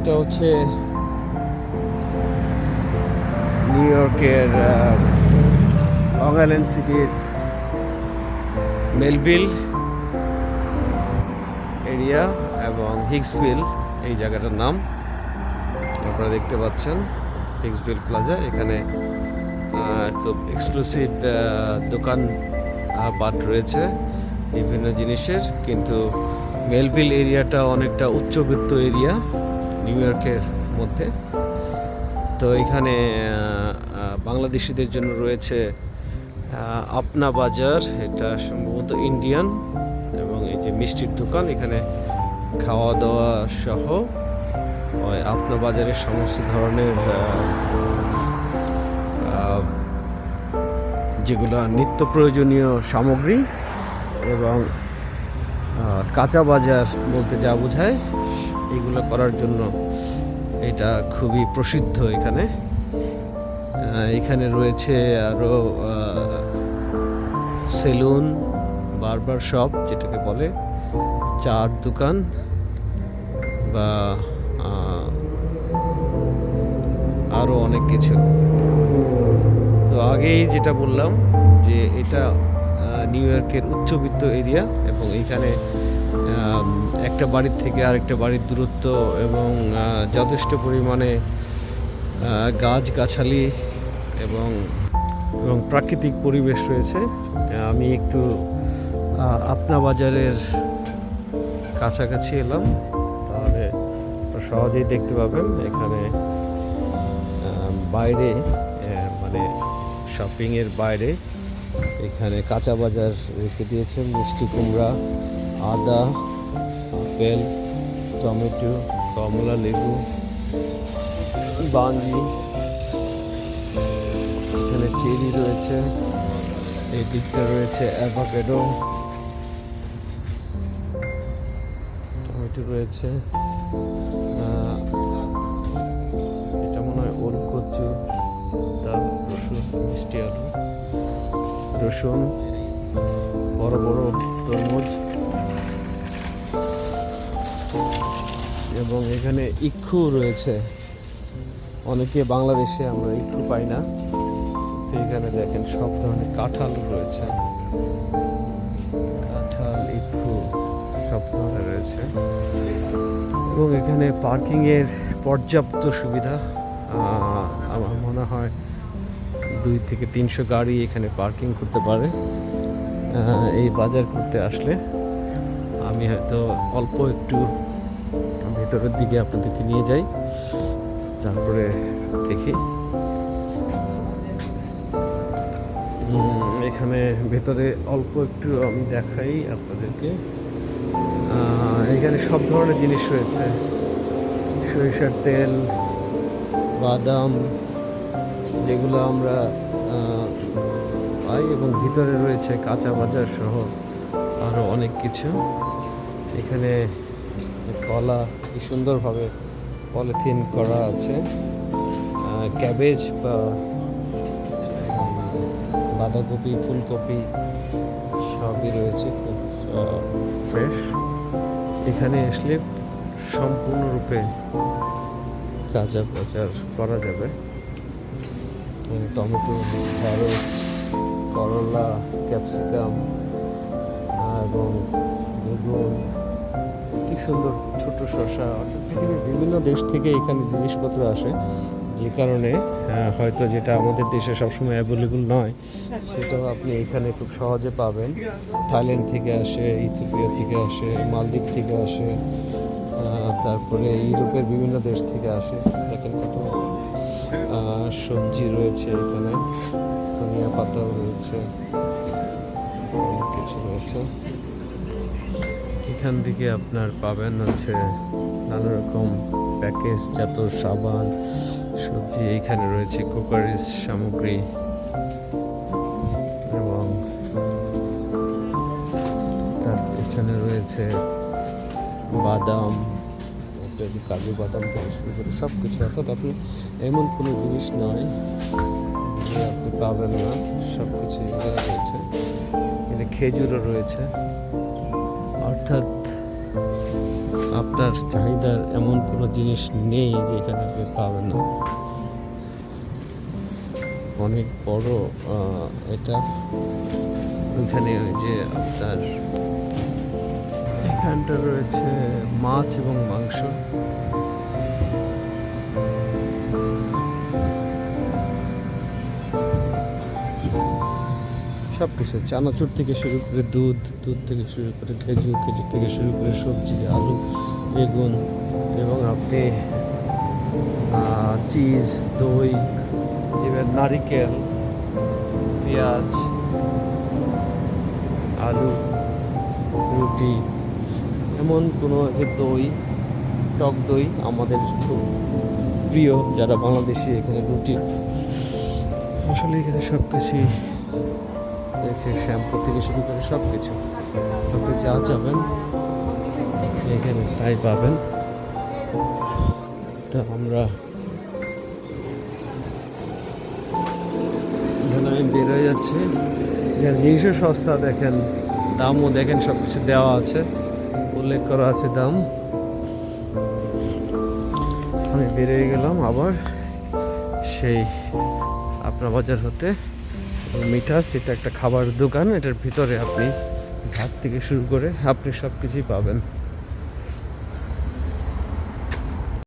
এটা হচ্ছে নিউ ইয়র্কের লং আইল্যান্ড সিটির মেলবিল এরিয়া এবং হিক্সভিল এই জায়গাটার নাম আপনারা দেখতে পাচ্ছেন। হিক্সভিল প্লাজা, এখানে খুব এক্সক্লুসিভ দোকান বাট রয়েছে বিভিন্ন জিনিসের, কিন্তু মেলভিল এরিয়াটা অনেকটা উচ্চবিত্ত এরিয়া। নিউ ইয়র্কের মধ্যে। তো এখানে বাংলাদেশিদের জন্য রয়েছে আপনা বাজার। এটা সম্ভবত ইন্ডিয়ান এবং এই যে মিষ্টির দোকান, এখানে খাওয়া দাওয়া সহ আপনা বাজারের সমস্ত ধরনের যেগুলো নিত্য প্রয়োজনীয় সামগ্রী এবং কাঁচা বাজার বলতে যা বোঝায় এগুলো করার জন্য এটা খুবই প্রসিদ্ধ এখানে। এখানে রয়েছে আরও সেলুন, বারবার শপ যেটাকে বলে, চার দোকান বা আরও অনেক কিছু। তো আগেই যেটা বললাম যে এটা নিউ ইয়র্কের উচ্চবিত্ত এরিয়া এবং এখানে একটা বাড়ির থেকে আরেকটা বাড়ির দূরত্ব এবং যথেষ্ট পরিমাণে গাছগাছালি এবং এবং প্রাকৃতিক পরিবেশ রয়েছে। আমি একটু আপনা বাজারের কাছাকাছি এলাম। তাহলে সহজেই দেখতে পাবেন এখানে বাইরে মানে শপিংয়ের বাইরে এখানে কাঁচা বাজার রেখে দিয়েছেন মিষ্টি কুমড়া। আদা, আপেল, টমেটো, কমলা লেবু বাঙ্গি এখানে চেরি রয়েছে, এই দিকটা রয়েছে অ্যাভোকেডো টমেটো রয়েছে এটা মনে হয় ওল কচু, তার রসুন, মিষ্টি আলু, রসুন, বড় বড় তরমুজ এবং এখানে ইক্ষু রয়েছে। অনেকে বাংলাদেশে আমরা ইক্ষু পাই না। তো এখানে দেখেন সব ধরনের কাঁঠাল রয়েছে। কাঁঠাল, ইক্ষু সব ধরনের রয়েছে। এবং এখানে পার্কিংয়ের পর্যাপ্ত সুবিধা আমার মনে হয় দুই থেকে তিনশো গাড়ি এখানে পার্কিং করতে পারে। এই বাজার করতে আসলে আমি হয়তো অল্প একটু ভেতরের দিকে আপনাদেরকে নিয়ে যাই। তারপরে দেখি। এখানে ভেতরে অল্প একটু আমি দেখাই আপনাদেরকে। এখানে সব ধরনের জিনিস রয়েছে। সরিষার তেল, বাদাম, যেগুলো আমরা পাই এবং ভিতরে রয়েছে কাঁচা বাজার সহ আরও অনেক কিছু। এখানে কলা, কি সুন্দরভাবে পলিথিন করা আছে। ক্যাবেজ বা বাঁধাকপি, ফুলকপি সবই রয়েছে খুব ফ্রেশ এখানে আসলে সম্পূর্ণরূপে কাঁচা বাজার করা যাবে। টমেটো ঢ্যাঁড়স করলা, ক্যাপসিকাম এবং বেগুন কি সুন্দর ছোট অর্থাৎ পৃথিবীর বিভিন্ন দেশ থেকে এখানে জিনিসপত্র আসে, যে কারণে হয়তো যেটা আমাদের দেশে সবসময় অ্যাভেলেবল নয়, সেটাও আপনি এখানে খুব সহজে পাবেন। থাইল্যান্ড থেকে আসে, ইথিওপিয়া থেকে আসে, মালদ্বীপ থেকে আসে তারপরে ইউরোপের বিভিন্ন দেশ থেকে আসে। দেখেন কত সবজি রয়েছে এখানে, ধনিয়া পাতাও রয়েছে, অনেক কিছু রয়েছে। এখান থেকে আপনার পাবেন হচ্ছে নানা রকম প্যাকেজ জাত সাবান, সবজি এইখানে রয়েছে কুকারিজ সামগ্রী এবং তার পেছনে রয়েছে বাদাম কাজু বাদাম থেকে শুরু করে সব কিছু অর্থাৎ আপনি এমন কোনো জিনিস নয় যে আপনি পাবেন না সব কিছু এখানে রয়েছে। এখানে খেজুরও রয়েছে। অর্থাৎ আপনার চাহিদার এমন কোনো জিনিস নেই যে এখানে আপনি পাবেন না। অনেক বড় এটা ওইখানে ওই যে আপনার এখানটা রয়েছে মাছ এবং মাংস। সব কিছু চানাচুর থেকে শুরু করে দুধ দুধ থেকে শুরু করে খেজুর খেজুর থেকে শুরু করে সবজি, আলু, বেগুন এবং আপনি চিজ, দই, এবার নারিকেল, পেঁয়াজ, আলু, রুটি, এমন কোনো যে দই, টক দই আমাদের খুব প্রিয় যারা বাংলাদেশি এখানে রুটি। আসলে এখানে সব কিছুই রয়েছে শ্যাম্পু থেকে শুরু করে সব কিছু আপনি যা চাবেন, এখানে তাই পাবেন। তো আমরা আমি বেরোয় যাচ্ছি। এখানে জিনিসও সস্তা দেখেন, দামও দেখেন সব কিছু দেওয়া আছে। উল্লেখ করা আছে দাম। আমি বেরিয়ে গেলাম আবার সেই আপনার বাজার হতে। মিঠাস, এটা একটা খাবার দোকান, এটার ভিতরে আপনি ভাত থেকে শুরু করে আপনি সব কিছুই পাবেন।